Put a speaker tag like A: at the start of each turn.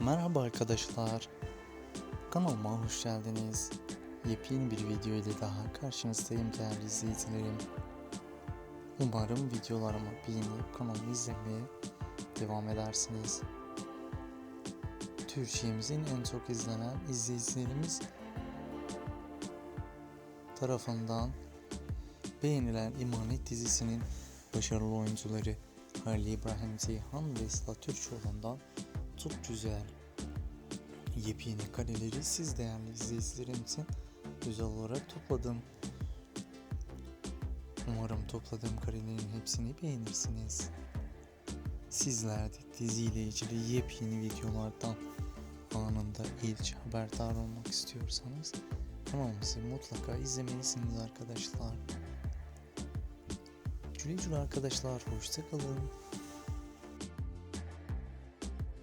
A: Merhaba arkadaşlar. Kanalıma hoş geldiniz. Yepyeni bir video ile daha karşınızdayım değerli izleyicilerim. Umarım videolarımı beğenip kanalımı izlemeye devam edersiniz. Türkiye'mizin en çok izlenen izleyicilerimiz tarafından beğenilen İmanet dizisinin başarılı oyuncuları Halil İbrahim Ceyhan ve Sıla Türkoğlu'ndan çok güzel yepyeni kareleri siz değerli izleyicilerim için özel olarak topladım. Umarım topladığım karelerin hepsini beğenirsiniz. Sizler de diziyle ilgili yepyeni videolardan anında ilk haberdar olmak istiyorsanız kanalımızı mutlaka izlemelisiniz arkadaşlar. Güle arkadaşlar, hoşçakalın.